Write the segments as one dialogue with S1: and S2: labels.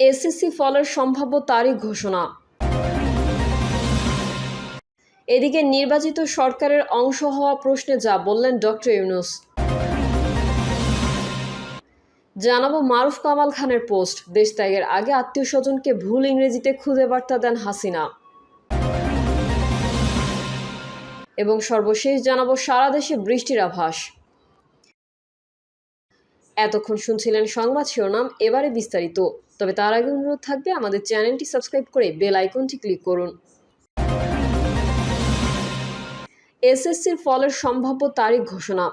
S1: SSC ফলের সম্ভাব্য তারিখ ঘোষণা। এদিকে নির্বাচিত সরকারের অংশ হওয়া প্রশ্নে যা বললেন ডক্টর ইউনুস। জানাব মারুফ কামাল খানের পোস্ট। দেশ ত্যাগের আগে আত্মীয় স্বজনকে ভুল ইংরেজিতে খুদে বার্তা দেন হাসিনা। এবং সর্বশেষ জানাব সারা দেশে বৃষ্টির আভাস। এতক্ষণ শুনছিলেন সংবাদ শিরোনাম, এবারে বিস্তারিত। তবে তার আগে অনুরোধ থাকবে আমাদের চ্যানেলটি সাবস্ক্রাইব করে বেল আইকনটি ক্লিক করুন। এসএসসির ফলের সম্ভাব্য তারিখ ঘোষণা।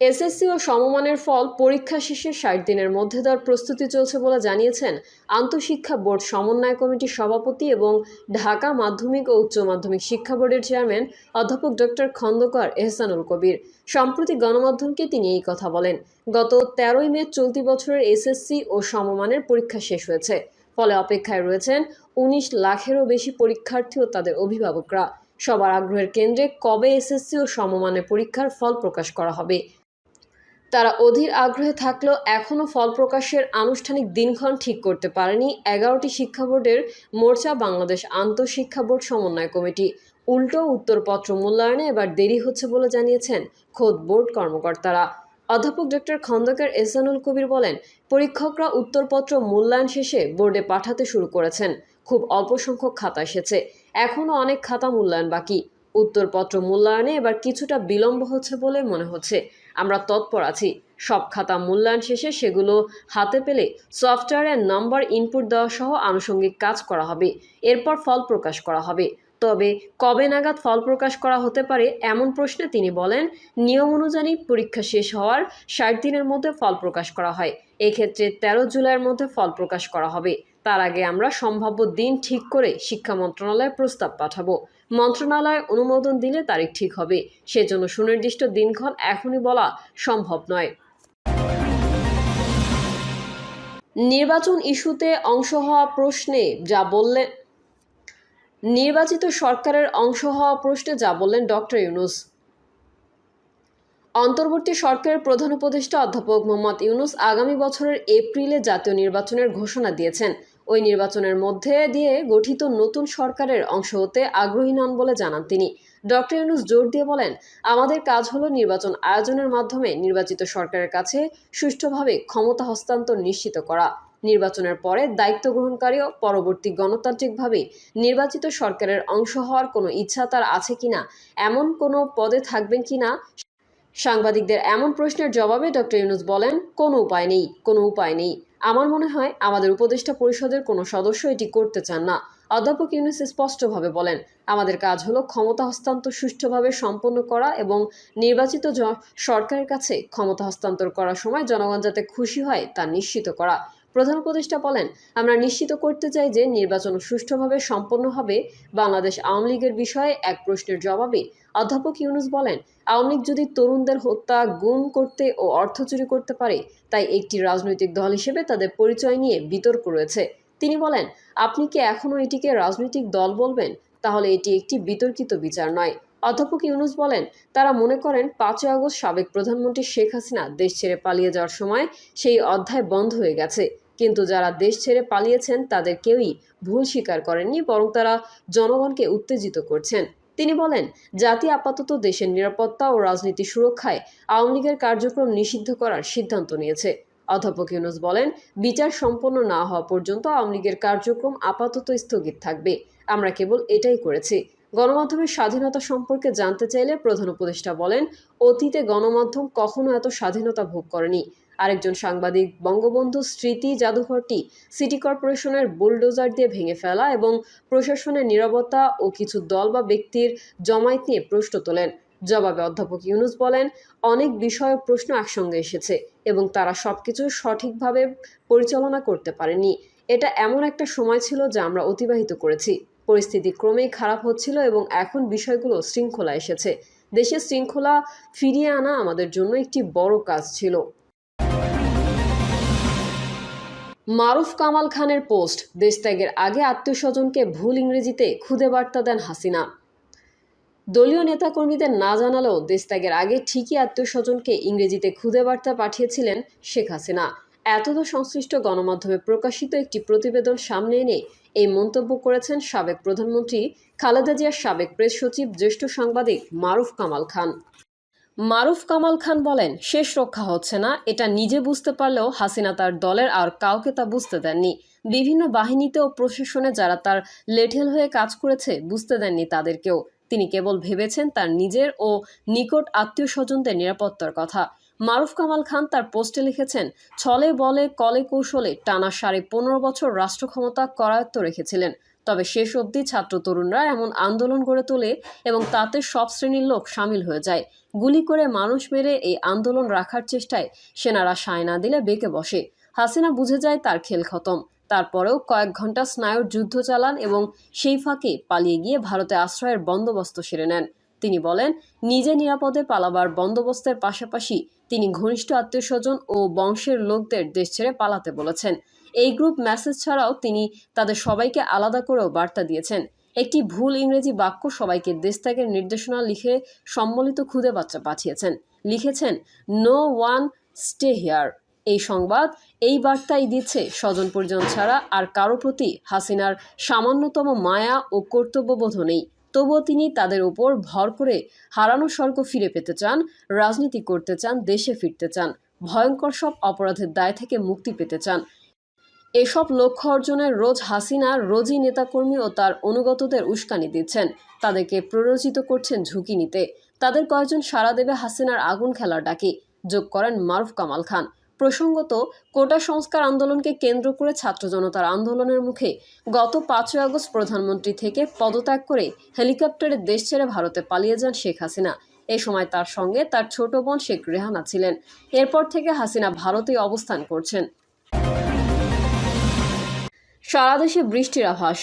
S1: এসএসসি ও সমমানের ফল পরীক্ষা শেষে ষাট দিনের মধ্যে দেওয়ার প্রস্তুতি চলছে বলে জানিয়েছেন আন্তঃশিক্ষা বোর্ড সমন্বয় কমিটির সভাপতি এবং ঢাকা মাধ্যমিক ও উচ্চ মাধ্যমিক শিক্ষা বোর্ডের চেয়ারম্যান অধ্যাপক ডক্টর খন্দকার এহসানুল কবির। সম্প্রতি গণমাধ্যমকে তিনি এই কথা বলেন, গত তেরোই মে চলতি বছরের এসএসসি ও সমমানের পরীক্ষা শেষ হয়েছে। ফলে অপেক্ষায় রয়েছেন উনিশ লাখেরও বেশি পরীক্ষার্থী ও তাদের অভিভাবকরা। সবার আগ্রহের কেন্দ্রে কবে এসএসসি ও সমমানের পরীক্ষার ফল প্রকাশ করা হবে? তারা অধীর আগ্রহে থাকলেও এখনও ফল প্রকাশের আনুষ্ঠানিক দিনক্ষণ ঠিক করতে পারেনি এগারোটি শিক্ষা বোর্ডের মোর্চা বাংলাদেশ আন্তঃশিক্ষা বোর্ড সমন্বয় কমিটি। উল্টো উত্তরপত্র মূল্যায়নে এবার দেরি হচ্ছে বলে জানিয়েছেন খোদ বোর্ড কর্মকর্তারা। অধ্যাপক ডক্টর খন্দকার এহসানুল কবির বলেন, পরীক্ষকরা উত্তরপত্র মূল্যায়ন শেষে বোর্ডে পাঠাতে শুরু করেছেন। খুব অল্প সংখ্যক খাতা এসেছে। এখনও অনেক খাতা মূল্যায়ন বাকি। উত্তরপত্র মূল্যায়নে এবার কিছুটা বিলম্ব হচ্ছে বলে মনে হচ্ছে। আমরা তৎপর আছি। সব খাতা মূল্যায়ন শেষে সেগুলো হাতে পেলে সফটওয়্যারের নাম্বার ইনপুট দেওয়া সহ আনুষঙ্গিক কাজ করা হবে। এরপর ফল প্রকাশ করা হবে। তবে কবে নাগাদ ফল প্রকাশ করা হতে পারে এমন প্রশ্নে তিনি বলেন, নিয়ম অনুযায়ী পরীক্ষা শেষ হওয়ার ষাট দিনের মধ্যে ফল প্রকাশ করা হয়। এক্ষেত্রে তেরো জুলাইয়ের মধ্যে ফল প্রকাশ করা হবে। তার আগে আমরা সম্ভাব্য দিন ঠিক করে শিক্ষা মন্ত্রণালয়ে প্রস্তাব পাঠাবো। মন্ত্রণালয় অনুমোদন দিলে তারিখ ঠিক হবে। সেজন্য সুনির্দিষ্ট দিনক্ষণ এখনই বলা সম্ভব নয়। নির্বাচন ইস্যুতে অংশ হওয়া প্রশ্নে যা বললেন নির্বাচিত সরকারের অংশ হওয়া প্রশ্নে যা বললেন ডক্টর ইউনুস। অন্তর্বর্তী সরকারের প্রধান উপদেষ্টা অধ্যাপক মোহাম্মদ ইউনুস আগামী বছরের এপ্রিলে জাতীয় নির্বাচনের ঘোষণা দিয়েছেন। ওই নির্বাচনের মধ্যে দিয়ে গঠিত নতুন সরকারের অংশ হতে আগ্রহী নন বলে জানান তিনি। ডক্টর ইউনুস জোর দিয়ে বলেন, আমাদের কাজ হলো নির্বাচন আয়োজনের মাধ্যমে নির্বাচিত সরকারের কাছে সুষ্ঠুভাবে ক্ষমতা হস্তান্তর নিশ্চিত করা, নির্বাচনের পরে দায়িত্ব গ্রহণকারীও পরবর্তী গণতান্ত্রিকভাবে নির্বাচিত সরকারের অংশ হওয়ার কোনো ইচ্ছা তার আছে কিনা, এমন কোনো পদে থাকবেন কিনা সাংবাদিকদের এমন প্রশ্নের জবাবে ডক্টর ইউনুস বলেন, কোনো উপায় নেই, কোনো উপায় নেই। আমার মনে হয় আমাদের উপদেষ্টা পরিষদের কোনো সদস্য এটি করতে চান না। অধ্যাপক ইউনুস স্পষ্টভাবে বলেন, আমাদের কাজ হলো ক্ষমতা হস্তান্তর সুষ্ঠুভাবে সম্পন্ন করা এবং নির্বাচিত সরকারের কাছে ক্ষমতা হস্তান্তর করার সময় জনগণ যাতে খুশি হয় তা নিশ্চিত করা। প্রধান উপদেষ্টা বলেন, আমরা নিশ্চিত করতে চাই যে নির্বাচন সুষ্ঠুভাবে সম্পন্ন হবে। বাংলাদেশ আওয়ামী লীগের বিষয়ে এক প্রশ্নের জবাবে অধ্যাপক ইউনুস বলেন, আওয়ামী লীগ যদি তরুণদের হত্যা, গুম করতে ও অর্থ চুরি করতে পারে, তাই একটি রাজনৈতিক দল হিসেবে তাদের পরিচয় নিয়ে বিতর্ক রয়েছে। তিনি বলেন, আপনি কি এখনও এটিকে রাজনৈতিক দল বলবেন? তাহলে এটি একটি বিতর্কিত বিচার নয়। অধ্যাপক ইউনুস বলেন, তারা মনে করেন পাঁচই আগস্ট সাবেক প্রধানমন্ত্রী শেখ হাসিনা দেশ ছেড়ে পালিয়ে যাওয়ার সময় সেই অধ্যায় বন্ধ হয়ে গেছে। কিন্তু যারা দেশ ছেড়ে পালিয়েছেন, তাদের কেউই ভুল স্বীকার করেননি, বরং তারা জনগণকে উত্তেজিত করছেন। তিনি বলেন, জাতি আপাতত দেশের নিরাপত্তা ও রাজনীতি সুরক্ষায় আওয়ামী লীগের কার্যক্রম নিষিদ্ধ করার সিদ্ধান্ত নিয়েছে। অধ্যাপক ইউনুস বলেন, বিচার সম্পন্ন না হওয়া পর্যন্ত আওয়ামী লীগের কার্যক্রম আপাতত স্থগিত থাকবে। আমরা কেবল এটাই করেছি। গণমাধ্যমের স্বাধীনতা সম্পর্কে জানতে চাইলে প্রধান উপদেষ্টা বলেন, অতীতে গণমাধ্যম কখনো এত স্বাধীনতা ভোগ করেনি। আরেকজন সাংবাদিক, বঙ্গবন্ধু স্মৃতি জাদুঘরটি সিটি কর্পোরেশনের বুলডোজার দিয়ে ভেঙে ফেলা এবং প্রশাসনের নিরাপত্তা ও কিছু দল বা ব্যক্তির জমায়েত নিয়ে প্রশ্ন তোলেন। জবাবে অধ্যাপক ইউনুস বলেন, অনেক বিষয় প্রশ্ন একসঙ্গে এসেছে এবং তারা সবকিছু সঠিকভাবে পরিচালনা করতে পারেনি। এটা এমন একটা সময় ছিল যা আমরা অতিবাহিত করেছি। পরিস্থিতি ক্রমেই খারাপ হচ্ছিল এবং এখন বিষয়গুলো শৃঙ্খলা এসেছে। দেশে শৃঙ্খলা ফিরিয়ে আনা আমাদের জন্য একটি বড় কাজ ছিল। মারুফ কামাল খানের পোস্ট দেশত্যাগের আগে আত্মীয় স্বজনকে ভুল ইংরেজিতে খুদে বার্তা দেন হাসিনা। দলীয় নেতাকর্মীদের না জানালেও দেশত্যাগের আগে ঠিকই আত্মীয় স্বজনকে ইংরেজিতে খুদে বার্তা পাঠিয়েছিলেন শেখ হাসিনা। এতদ সংশ্লিষ্ট গণমাধ্যমে প্রকাশিত একটি প্রতিবেদন সামনে এনে এই মন্তব্য করেছেন সাবেক প্রধানমন্ত্রী খালেদা জিয়ার সাবেক প্রেস সচিব, জ্যেষ্ঠ সাংবাদিক মারুফ কামাল খান। মারুফ কামাল খান বলেন, শেষ রক্ষা হচ্ছে না, এটা নিজে বুঝতে পারলেও হাসিনা তার দলের আর কাউকে তা বুঝতে দেননি। বিভিন্ন বাহিনীতে ও প্রশাসনে যারা তার লেঠেল হয়ে কাজ করেছে, বুঝতে দেননি তাদেরকেও। তিনি কেবল ভেবেছেন তার নিজের ও নিকট আত্মীয় স্বজনদের নিরাপত্তার কথা। মারুফ কামাল খান তার পোস্টে লিখেছেন, ছলে বলে কলে কৌশলে টানা সাড়ে পনেরো বছর রাষ্ট্র ক্ষমতা করায়ত্ত রেখেছিলেন। তবে শেষ অবধি ছাত্র তরুণরা এমন আন্দোলন গড়ে তোলে এবং তাতে সব শ্রেণির লোক সামিল হয়ে যায়। গুলি করে মানুষ মেরে এই আন্দোলন রাখার চেষ্টায় সেনারা সায় না দিলে বেঁকে বসে। হাসিনা বুঝে যায় তার খেল খতম। তারপরেও কয়েক ঘণ্টা স্নায়ুর যুদ্ধ চালান এবং সেই ফাঁকে পালিয়ে গিয়ে ভারতে আশ্রয়ের বন্দোবস্ত সেরে নেন। তিনি বলেন, নিজে নিরাপদে পালাবার বন্দোবস্তের পাশাপাশি তিনি ঘনিষ্ঠ আত্মীয়স্বজন ও বংশের লোকদের দেশ ছেড়ে পালাতে বলেছেন। এই গ্রুপ মেসেজ ছাড়াও তিনি তাদের সবাইকে আলাদা করেও বার্তা দিয়েছেন। একটি ভুল ইংরেজি বাক্য সবাইকে দেশ ত্যাগের নির্দেশনা লিখে সম্মিলিত খুদে বাচ্চা পাঠিয়েছেন। লিখেছেন, নো ওয়ান স্টে হিয়ার। এই সংবাদ এই বার্তাই দিচ্ছে স্বজন পরিজন ছাড়া আর কারও প্রতি হাসিনার সামান্যতম মায়া ও কর্তব্যবোধ নেই। তবুও তিনি তাদের উপর ভর করে হারানো স্বর্গ ফিরে পেতে চান, রাজনীতি করতে চান, দেশে ফিরতে চান, ভয়ঙ্কর সব অপরাধের দায় থেকে মুক্তি পেতে চান। এসব লক্ষ্য অর্জনের রোজ হাসিনা রোজই নেতাকর্মী ও তার অনুগতদের উস্কানি দিচ্ছেন। তাদেরকে প্ররোচিত করছেন ঝুঁকি নিতে। তাদের কয়েকজন সারা দেবে হাসিনার আগুন খেলার ডাকে। যোগ করেন মারুফ কামাল খান। প্রসঙ্গত, কোটা সংস্কার আন্দোলনকে কেন্দ্র করে ছাত্র জনতার আন্দোলনের মুখে গত পাঁচই আগস্ট প্রধানমন্ত্রী থেকে পদত্যাগ করে হেলিকপ্টারে দেশ ছেড়ে ভারতে পালিয়ে যান শেখ হাসিনা। এ সময় তার সঙ্গে তার ছোট বোন শেখ রেহানা ছিলেন। এরপর থেকে হাসিনা ভারতেই অবস্থান করছেন। সারা দেশে বৃষ্টির আভাস।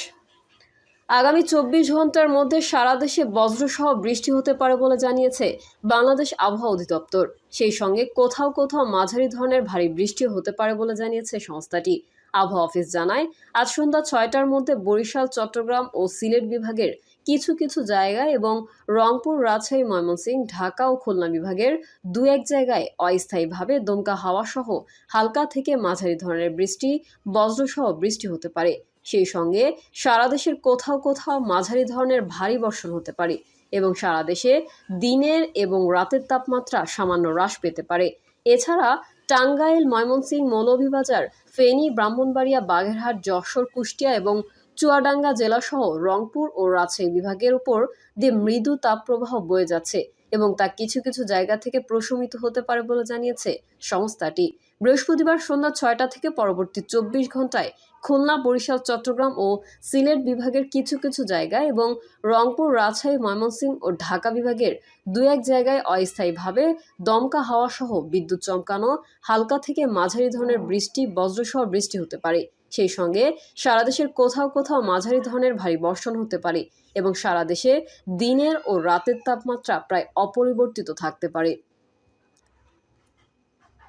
S1: আগামী চব্বিশ ঘণ্টার মধ্যে সারা দেশে বজ্রসহ বৃষ্টি হতে পারে বলে জানিয়েছে বাংলাদেশ আবহাওয়া অধিদপ্তর। সেই সঙ্গে কোথাও কোথাও মাঝারি ধরনের ভারী বৃষ্টি হতে পারে বলে জানিয়েছে সংস্থাটি। আবহাওয়া অফিস জানায়, আজ সন্ধ্যা ছয়টার মধ্যে বরিশাল, চট্টগ্রাম ও সিলেট বিভাগের কিছু কিছু জায়গায় এবং রংপুর, রাজশাহী, ময়মনসিংহ, ঢাকা ও খুলনা বিভাগের দু এক জায়গায় অস্থায়ীভাবে দমকা হাওয়া সহ হালকা থেকে মাঝারি ধরনের বৃষ্টি, বজ্রসহ বৃষ্টি হতে পারে। সেই সঙ্গে সারা দেশের কোথাও কোথাও মাঝারি ধরনের ভারী বর্ষণ হতে পারে এবং সারা দেশে দিনের এবং রাতের তাপমাত্রা সামান্য হ্রাস পেতে পারে। এছাড়া টাঙ্গাইল, ময়মনসিংহ, মৌলভীবাজার, ফেনী, ব্রাহ্মণবাড়িয়া, বাগেরহাট, যশোর, কুষ্টিয়া এবং চুয়াডাঙ্গা জেলাসহ রংপুর ও রাজশাহী বিভাগের উপর দিয়ে মৃদু তাপপ্রবাহ বয়ে যাচ্ছে এবং তা কিছু কিছু জায়গা থেকে প্রশমিত হতে পারে বলে জানিয়েছে সংস্থাটি। বৃহস্পতিবার সন্ধ্যা ছয়টা থেকে পরবর্তী চব্বিশ ঘন্টায় খুলনা, বরিশাল, চট্টগ্রাম ও সিলেট বিভাগের কিছু কিছু জায়গায় এবং রংপুর, রাজশাহী, ময়মনসিংহ ও ঢাকা বিভাগের দু এক জায়গায় অস্থায়ীভাবে দমকা হাওয়া সহ বিদ্যুৎ চমকানো, হালকা থেকে মাঝারি ধরনের বৃষ্টি, বজ্রসহ বৃষ্টি হতে পারে। সেই সঙ্গে সারা দেশের কোথাও কোথাও মাঝারি ধরনের ভারী বর্ষণ হতে পারে এবং সারা দেশে দিনের ও রাতের তাপমাত্রা প্রায় অপরিবর্তিত থাকতে পারে।